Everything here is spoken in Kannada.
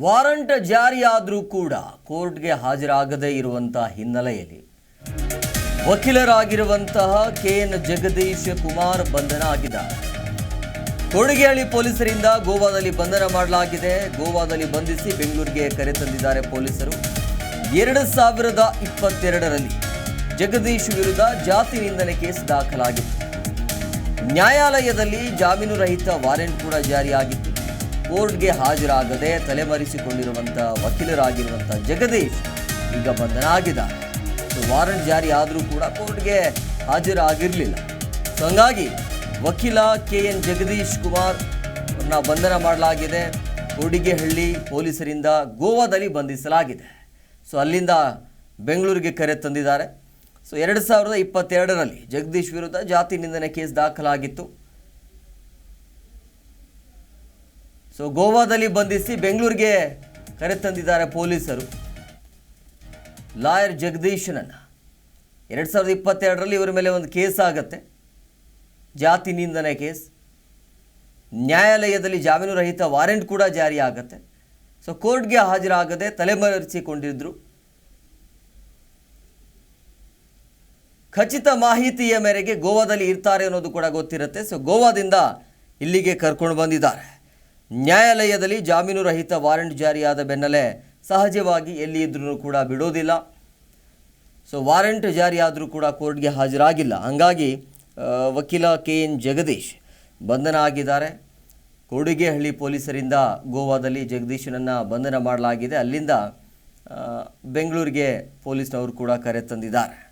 ವಾರಂಟ್ ಜಾರಿಯಾದರೂ ಕೂಡ ಕೋರ್ಟ್ಗೆ ಹಾಜರಾಗದೇ ಇರುವಂತಹ ಹಿನ್ನೆಲೆಯಲ್ಲಿ ವಕೀಲರಾಗಿರುವಂತಹ ಕೆ ಎನ್ ಜಗದೀಶ್ ಕುಮಾರ್ ಬಂಧನ ಆಗಿದ್ದಾರೆ. ಕೊಡುಗೆಹಳ್ಳಿ ಪೊಲೀಸರಿಂದ ಗೋವಾದಲ್ಲಿ ಬಂಧನ ಮಾಡಲಾಗಿದೆ. ಗೋವಾದಲ್ಲಿ ಬಂಧಿಸಿ ಬೆಂಗಳೂರಿಗೆ ಕರೆತಂದಿದ್ದಾರೆ ಪೊಲೀಸರು. ಎರಡು ಸಾವಿರದ ಇಪ್ಪತ್ತೆರಡರಲ್ಲಿ ಜಗದೀಶ್ ವಿರುದ್ಧ ಜಾತಿ ನಿಂದನೆ ಕೇಸ್ ದಾಖಲಾಗಿತ್ತು. ನ್ಯಾಯಾಲಯದಲ್ಲಿ ಜಾಮೀನು ರಹಿತ ವಾರೆಂಟ್ ಕೂಡ ಜಾರಿಯಾಗಿತ್ತು. ಕೋರ್ಟ್ಗೆ ಹಾಜರಾಗದೆ ತಲೆಮರೆಸಿಕೊಂಡಿರುವಂಥ ವಕೀಲರಾಗಿರುವಂಥ ಜಗದೀಶ್ ಈಗ ಬಂಧನ ಆಗಿದ್ದಾರೆ ಸೊ ವಾರಂಟ್ ಜಾರಿ ಆದರೂ ಕೂಡ ಕೋರ್ಟ್ಗೆ ಹಾಜರಾಗಿರಲಿಲ್ಲ. ಸೊ ಹಂಗಾಗಿ ವಕೀಲ ಕೆ ಎನ್ ಜಗದೀಶ್ ಕುಮಾರ್ ಅವ್ರನ್ನ ಬಂಧನ ಮಾಡಲಾಗಿದೆ. ಕೊಡಿಗೆಹಳ್ಳಿ ಪೊಲೀಸರಿಂದ ಗೋವಾದಲ್ಲಿ ಬಂಧಿಸಲಾಗಿದೆ. ಸೊ ಅಲ್ಲಿಂದ ಬೆಂಗಳೂರಿಗೆ ಕರೆ ತಂದಿದ್ದಾರೆ. ಸೊ ಎರಡು ಸಾವಿರದ ಇಪ್ಪತ್ತೆರಡರಲ್ಲಿ ಜಗದೀಶ್ ವಿರುದ್ಧ ಜಾತಿ ನಿಂದನೆ ಕೇಸ್ ದಾಖಲಾಗಿತ್ತು. ಸೊ ಗೋವಾದಲ್ಲಿ ಬಂಧಿಸಿ ಬೆಂಗಳೂರಿಗೆ ಕರೆತಂದಿದ್ದಾರೆ ಪೊಲೀಸರು. ಲಾಯರ್ ಜಗದೀಶನನ್ನು. ಎರಡು ಸಾವಿರದ ಇಪ್ಪತ್ತೆರಡರಲ್ಲಿ ಇವರ ಮೇಲೆ ಒಂದು ಕೇಸ್ ಆಗತ್ತೆ. ಜಾತಿ ನಿಂದನೆ ಕೇಸ್. ನ್ಯಾಯಾಲಯದಲ್ಲಿ ಜಾಮೀನು ರಹಿತ ವಾರೆಂಟ್ ಕೂಡ ಜಾರಿ ಆಗತ್ತೆ. ಸೊ ಕೋರ್ಟ್ಗೆ ಹಾಜರಾಗದೆ ತಲೆಮರೆಸಿಕೊಂಡಿದ್ದರು ಖಚಿತ ಮಾಹಿತಿಯ ಮೇರೆಗೆ ಗೋವಾದಲ್ಲಿ ಇರ್ತಾರೆ ಅನ್ನೋದು ಕೂಡ ಗೊತ್ತಿರುತ್ತೆ. ಸೊ ಗೋವಾದಿಂದ ಇಲ್ಲಿಗೆ ಕರ್ಕೊಂಡು ಬಂದಿದ್ದಾರೆ. ನ್ಯಾಯಾಲಯದಲ್ಲಿ ಜಾಮೀನು ರಹಿತ ವಾರೆಂಟ್ ಜಾರಿಯಾದ ಬೆನ್ನಲ್ಲೇ ಸಹಜವಾಗಿ ಎಲ್ಲಿ ಇದ್ರೂ ಕೂಡ ಬಿಡೋದಿಲ್ಲ. ಸೊ ವಾರೆಂಟ್ ಜಾರಿಯಾದರೂ ಕೂಡ ಕೋರ್ಟ್ಗೆ ಹಾಜರಾಗಿಲ್ಲ. ಹಾಗಾಗಿ ವಕೀಲ ಕೆ. ಎನ್. ಜಗದೀಶ್ ಬಂಧನ ಆಗಿದ್ದಾರೆ. ಕೊಡಿಗೆಹಳ್ಳಿ ಪೊಲೀಸರಿಂದ ಗೋವಾದಲ್ಲಿ ಜಗದೀಶನನ್ನು ಬಂಧನ ಮಾಡಲಾಗಿದೆ. ಅಲ್ಲಿಂದ ಬೆಂಗಳೂರಿಗೆ ಪೊಲೀಸ್ನವರು ಕೂಡ ಕರೆ ತಂದಿದ್ದಾರೆ.